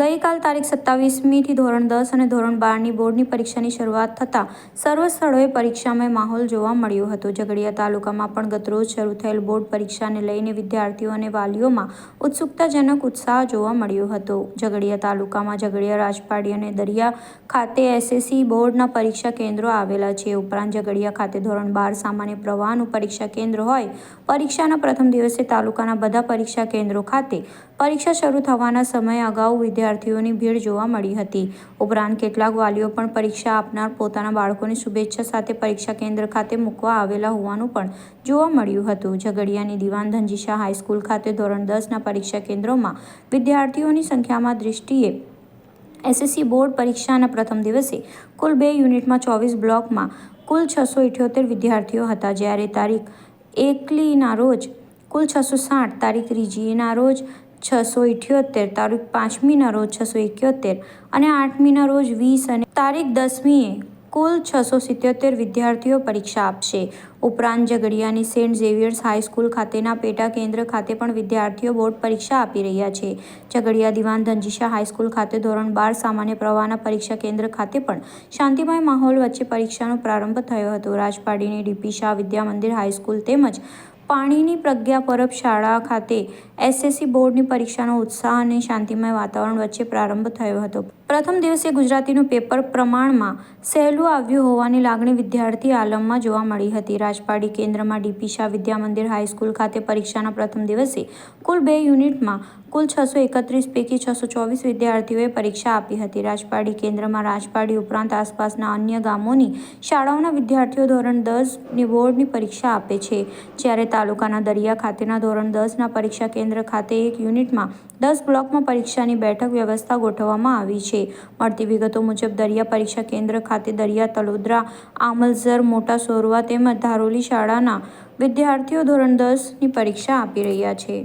ગઈકાલ તારીખ સત્તાવીસમીથી ધોરણ દસ અને ધોરણ બારની બોર્ડની પરીક્ષાની શરૂઆત થતાં સર્વ સ્થળોએ પરીક્ષામય માહોલ જોવા મળ્યો હતો. ઝઘડિયા તાલુકામાં પણ ગતરોજ શરૂ થયેલ બોર્ડ પરીક્ષાને લઈને વિદ્યાર્થીઓ અને વાલીઓમાં ઉત્સુકતાજનક ઉત્સાહ જોવા મળ્યો હતો. ઝઘડિયા તાલુકામાં ઝઘડિયા રાજપાડી અને દરિયા ખાતે એસએસસી બોર્ડના પરીક્ષા કેન્દ્રો આવેલા છે. ઉપરાંત ઝઘડિયા ખાતે ધોરણ બાર સામાન્ય પ્રવાહનું પરીક્ષા કેન્દ્ર હોય, પરીક્ષાના પ્રથમ દિવસે તાલુકાના બધા પરીક્ષા કેન્દ્રો ખાતે પરીક્ષા શરૂ થવાના સમય અગાઉ વિદ્યાર્થીઓની ભીડ જોવા મળી હતી. ઉપરાંત કેટલાક વાલીઓ પણ પરીક્ષા આપનાર પોતાના બાળકોની શુભેચ્છા સાથે પરીક્ષા કેન્દ્ર ખાતે મૂકવા આવેલા હોવાનું પણ જોવા મળ્યું હતું. ઝઘડિયાની દિવાન ધનજીશા હાઈસ્કૂલ ખાતે ધોરણ દસના પરીક્ષા કેન્દ્રોમાં વિદ્યાર્થીઓની સંખ્યામાં દૃષ્ટિએ એસએસસી બોર્ડ પરીક્ષાના પ્રથમ દિવસે કુલ બે યુનિટમાં ચોવીસ બ્લોકમાં કુલ છસો ઇઠ્યોતેર વિદ્યાર્થીઓ હતા. જ્યારે તારીખ એકલીના રોજ કુલ છસો સાઠ, તારીખ ત્રીજીના રોજ છસો ઇઠ્યોતેર, તારીખ પાંચમીના રોજ છસો એક્યોતેર અને આઠમીના રોજ વીસ અને તારીખ દસમીએ કુલ છસો સિત્યોતેર વિદ્યાર્થીઓ પરીક્ષા આપશે. ઉપરાંત ઝઘડિયાની સેન્ટ ઝેવિયર્સ હાઈસ્કૂલ ખાતેના પેટા કેન્દ્ર ખાતે પણ વિદ્યાર્થીઓ બોર્ડ પરીક્ષા આપી રહ્યા છે. ઝઘડિયા દિવાન ધનજીશા હાઈસ્કૂલ ખાતે ધોરણ બાર સામાન્ય પ્રવાહના પરીક્ષા કેન્દ્ર ખાતે પણ શાંતિમય માહોલ વચ્ચે પરીક્ષાનો પ્રારંભ થયો હતો. રાજપાડીની ડીપી શાહ વિદ્યા મંદિર હાઈસ્કૂલ તેમજ પાણીની પ્રજ્ઞા પરબ શાળા ખાતે એસએસસી બોર્ડની પરીક્ષાનો ઉત્સાહ અને શાંતિમય વાતાવરણ વચ્ચે પ્રારંભ થયો હતો. પ્રથમ દિવસે ગુજરાતીનું પેપર પ્રમાણમાં સહેલું આવ્યું હોવાની લાગણી વિદ્યાર્થી આલમમાં જોવા મળી હતી. રાજપાડી કેન્દ્રમાં ડીપી શાહ વિદ્યામંદિર હાઈસ્કૂલ ખાતે પરીક્ષાના પ્રથમ દિવસે કુલ બે યુનિટમાં કુલ છસો એકત્રીસ પૈકી છસો ચોવીસ વિદ્યાર્થીઓએ પરીક્ષા આપી હતી. રાજપાડી કેન્દ્રમાં રાજપાડી ઉપરાંત આસપાસના અન્ય ગામોની શાળાઓના વિદ્યાર્થીઓ ધોરણ દસની બોર્ડની પરીક્ષા આપે છે. જ્યારે તાલુકાના દરિયા ખાતેના ધોરણ દસના પરીક્ષા કેન્દ્ર ખાતે એક યુનિટમાં દસ બ્લોકમાં પરીક્ષાની બેઠક વ્યવસ્થા ગોઠવવામાં આવી મળતી વિગતો મુજબ, દરિયા પરીક્ષા કેન્દ્ર ખાતે દરિયા તલોદરા આમલઝર, મોટા સોરવા તેમજ ધારોલી શાળાના વિદ્યાર્થીઓ ધોરણ દસની પરીક્ષા આપી રહ્યા છે.